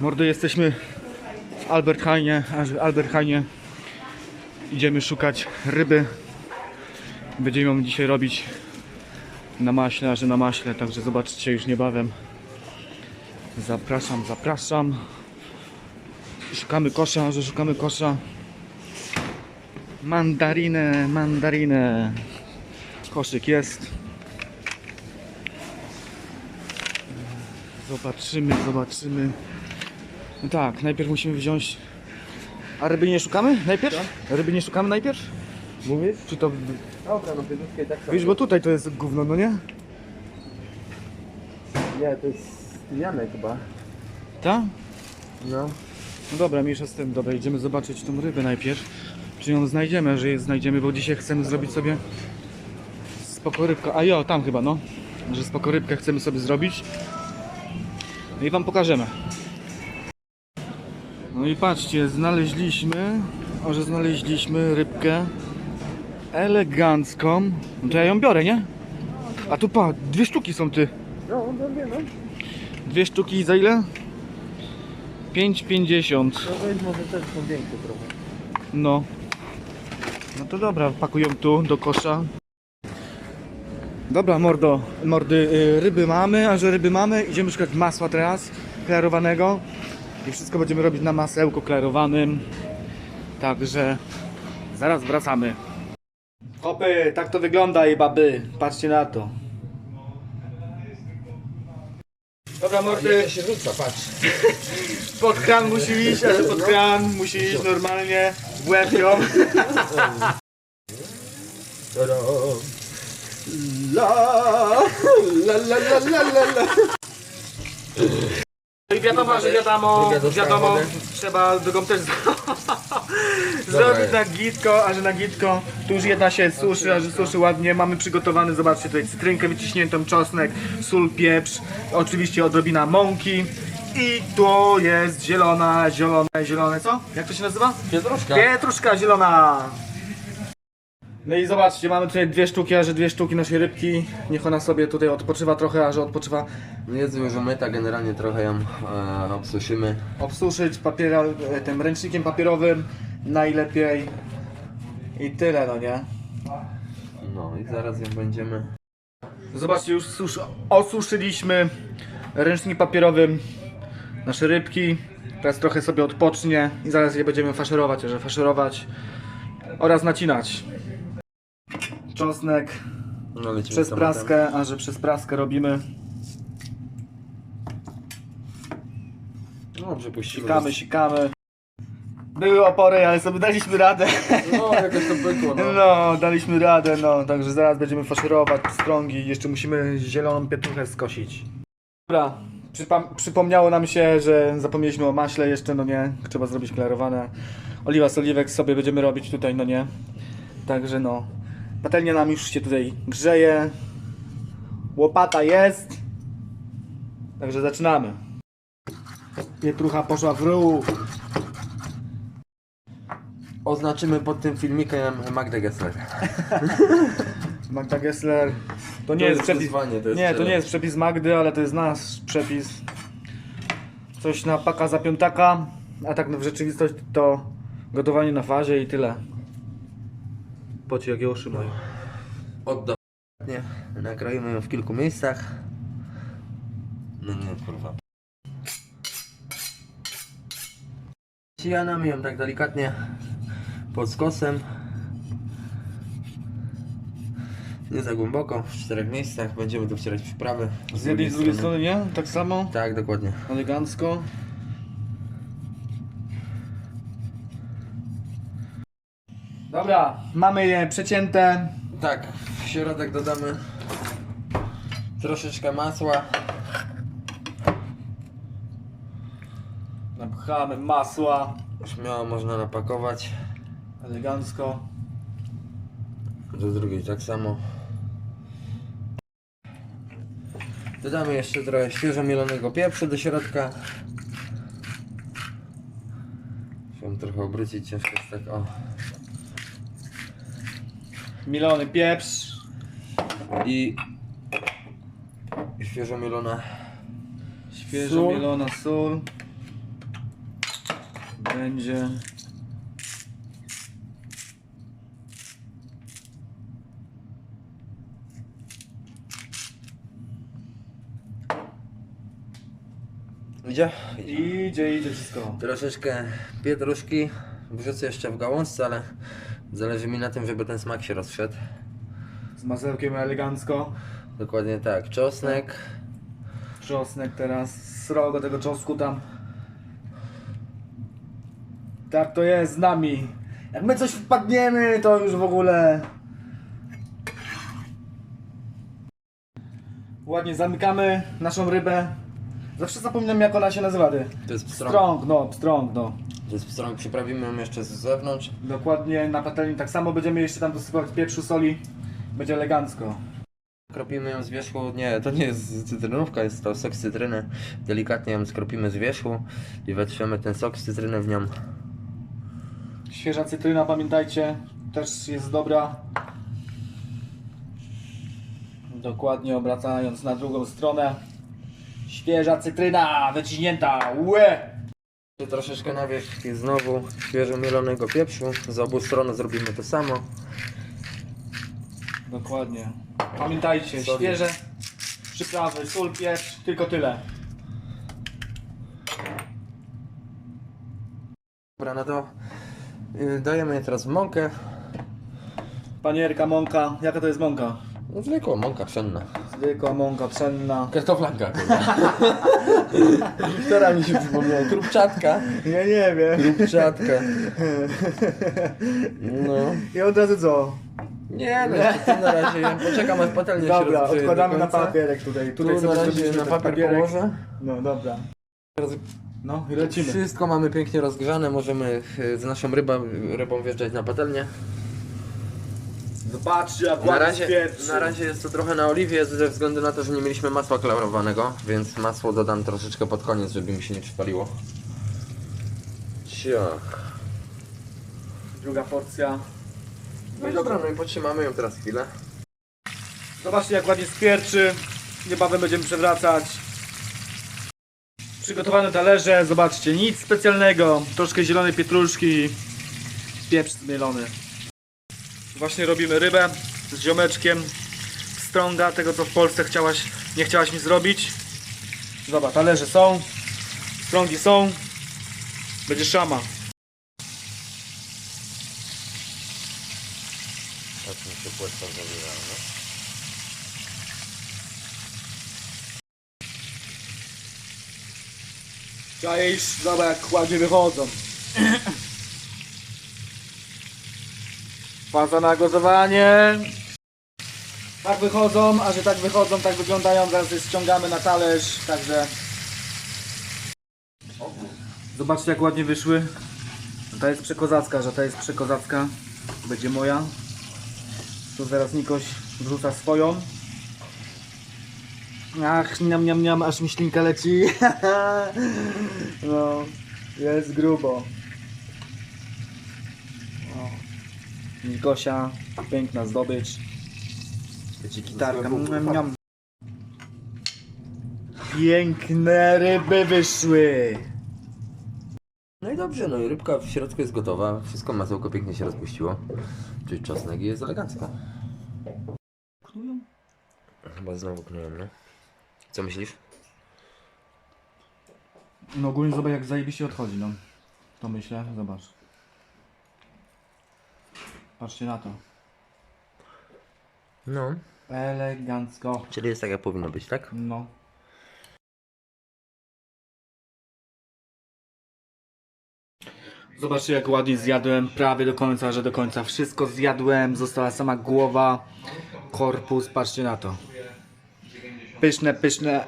Mordy, jesteśmy w Albertheinie, aż Albertheinie idziemy szukać ryby. Będziemy ją dzisiaj robić na maśle, a że na maśle, także zobaczycie już niebawem. Zapraszam, zapraszam. Szukamy kosza, że szukamy kosza. Mandarinę, mandarinę. Koszyk jest. Zobaczymy, zobaczymy. No tak, najpierw musimy wziąć. A ryby nie szukamy najpierw? Ryby nie szukamy najpierw? Mówisz? Czy to. Dobra, no piedówkę tak samo. Wiesz, bo tutaj to jest gówno, no nie? Nie, to jest Janek chyba. Ta? No. No dobra, mniejsza z tym. Dobra, idziemy zobaczyć tą rybę najpierw. Czy ją znajdziemy, że je znajdziemy, bo dzisiaj chcemy zrobić sobie spoko rybkę. A jo, tam chyba, no. Że spoko rybkę chcemy sobie zrobić. No i wam pokażemy. No i patrzcie, znaleźliśmy, o, że znaleźliśmy rybkę elegancką. No to ja ją biorę, nie? A tu pa, dwie sztuki są ty. No, no wiem, no. Dwie sztuki za ile? 5,50. To weź może też są większe trochę. No. No to dobra, pakują tu do kosza. Dobra, mordo, mordy, y, ryby mamy, a że ryby mamy, idziemy szukać masła teraz, klarowanego. I wszystko będziemy robić na masełku klarowanym. Także zaraz wracamy. Hopy, tak to wygląda i baby, patrzcie na to. Dobra, mordy, się rzuca, patrz. pod kran musi iść, ale pod kran musi iść normalnie, w łeb ją. La, la, la, la, la, la, i wiadomo, że wiadomo, wiadomo, trzeba drugą też zrobić na gitko, a że na gitko, tu już jedna się suszy, a że suszy ładnie, mamy przygotowany, zobaczcie tutaj cytrynkę wyciśniętą, czosnek, sól, pieprz, oczywiście odrobina mąki i tu jest zielona, zielone, zielone, co? Jak to się nazywa? Pietruszka. Pietruszka zielona! No i zobaczcie, mamy tutaj dwie sztuki, a że dwie sztuki naszej rybki, niech ona sobie tutaj odpoczywa trochę, a że odpoczywa Jest już umyta, generalnie trochę ją e, obsuszymy. obsuszyć papiera, e, tym ręcznikiem papierowym najlepiej i tyle no nie? No i zaraz ją będziemy... zobaczcie już susz, osuszyliśmy ręcznikiem papierowym nasze rybki. Teraz trochę sobie odpocznie i zaraz je będziemy faszerować, że faszerować oraz nacinać czosnek No, przez praskę, a że przez praskę robimy No, przepuścimy. sikamy, sikamy były opory, ale sobie daliśmy radę No, jakoś to pykło, no. No, daliśmy radę, no, także zaraz będziemy faszerować strągi, jeszcze musimy zieloną pietruchę skosić. Dobra, przypam- przypomniało nam się, że zapomnieliśmy o maśle jeszcze, no nie, trzeba zrobić klarowane. Oliwa z oliwek sobie będziemy robić tutaj, no nie. Także no, patelnia nam już się tutaj grzeje, łopata jest, także zaczynamy. Pietrucha poszła w ruch. Oznaczymy pod tym filmikiem Magdę Gessler. Magda Gessler. To nie jest jest przepis. wyzwanie, to jest nie, to nie challenge. jest przepis Magdy, ale to jest nasz przepis. Coś na paka za piątaka, a tak w rzeczywistości to gotowanie na fazie i tyle. Pocie jakie uszy moje. Oddam. Nie, nakroimy ją w kilku miejscach. No nie, kurwa. Sijanamy ją tak delikatnie pod skosem. Nie za głęboko, w czterech miejscach. Będziemy tu wcierać przyprawy. Z jednej i z drugiej strony nie? Tak samo? Tak, dokładnie. Elegancko. Dobra, mamy je przecięte. Tak, w środek dodamy troszeczkę masła. Napchamy masła. Śmiało można napakować. Elegancko. Do drugiej tak samo. Dodamy jeszcze trochę świeżo mielonego pieprzu do środka. Chciałem trochę obrócić, ciężko jest tak o. Milony pieprz. I świeżo mielona Świeżo Sól. mielona sól. będzie. Idzie? Idzie, idzie wszystko. Troszeczkę pietruszki wrzucę jeszcze w gałązce, ale zależy mi na tym, żeby ten smak się rozszedł. Z masełkiem elegancko. Dokładnie tak. Czosnek. Czosnek teraz, srogo tego czosnku tam. Tak to jest z nami. Jak my coś wpadniemy, to już w ogóle. Ładnie zamykamy naszą rybę. Zawsze zapominam jak ona się nazywa. Ty. To jest pstrąg. Strąg, no, pstrąg, no. Jest pstrąg. Przyprawimy ją jeszcze z zewnątrz. Dokładnie na patelni tak samo będziemy jeszcze tam dosypać pieprzu, soli. Będzie elegancko. Kropimy ją z wierzchu. Nie, to nie jest cytrynówka, jest to sok z cytryny. Delikatnie ją skropimy z wierzchu i wetrzemy ten sok z cytryny w nią. Świeża cytryna, pamiętajcie, też jest dobra. Dokładnie obracając na drugą stronę. Świeża cytryna, wyciśnięta, łe! Troszeczkę na wierzch i znowu świeżo mielonego pieprzu. Z obu stron zrobimy to samo. Dokładnie. Pamiętajcie, Soli. świeże przyprawy, sól, pieprz, tylko tyle. Dobra, no to y, dajemy je teraz mąkę. Panierka, mąka, jaka to jest mąka? No, zwykła mąka pszenna. Zwykła mąka pszenna. Kartoflanka. Która mi się przypomniała? Krupczatka. Ja nie wiem. Krupczatka. No. I od razu co? Nie, no jeszcze tu na razie. Ja poczekam aż patelnia się Dobra, rozgrzeje do odkładamy na końca. papierek tutaj. Tu Tutaj na sobie razie na ten papier papierek. położę. No dobra. Teraz No i lecimy. Wszystko mamy pięknie rozgrzane, możemy y, z naszą rybą, rybą wjeżdżać na patelnię. Zobaczcie jak Na ładnie razie, spieprzy. na razie jest to trochę na oliwie ze względu na to, że nie mieliśmy masła klarowanego, więc masło dodam troszeczkę pod koniec, żeby mi się nie przypaliło. Ciach. Druga porcja. No i dobra, no i potrzymamy ją teraz chwilę. Zobaczcie jak ładnie spierczy. Niebawem będziemy przewracać. Przygotowane talerze, zobaczcie, nic specjalnego. Troszkę zielonej pietruszki. Pieprz zmielony. Właśnie robimy rybę z ziomeczkiem. Strąga, tego co w Polsce chciałaś, nie chciałaś mi zrobić. Zobacz, talerze są. Strągi są. Będzie szama. Tak mi się płetwa zawierało, no. Czaisz? Zobacz jak ładnie wychodzą. Faza na gotowanie. Tak wychodzą, a że tak wychodzą, tak wyglądają, zaraz je ściągamy na talerz, także... Zobaczcie jak ładnie wyszły. Ta jest przekozacka, że ta jest przekozacka. Będzie moja. Tu zaraz Nikoś wrzuca swoją. Ach, niam, niam, niam, aż mi ślinka leci. no, jest grubo. O. Nikosia, piękna zdobycz. Będzie gitarka. Niam. Piękne ryby wyszły. No i dobrze, no i rybka w środku jest gotowa, wszystko masełko pięknie się rozpuściło. Czyli czosnek i jest elegancko. Chyba znowu knują, no. Co myślisz? No ogólnie zobacz jak zajebiście odchodzi, no. To myślę, zobacz. Patrzcie na to. No. Elegancko. Czyli jest tak jak powinno być, tak? No. Zobaczcie jak ładnie zjadłem, prawie do końca, że do końca wszystko zjadłem, została sama głowa, korpus, patrzcie na to. Pyszne, pyszne,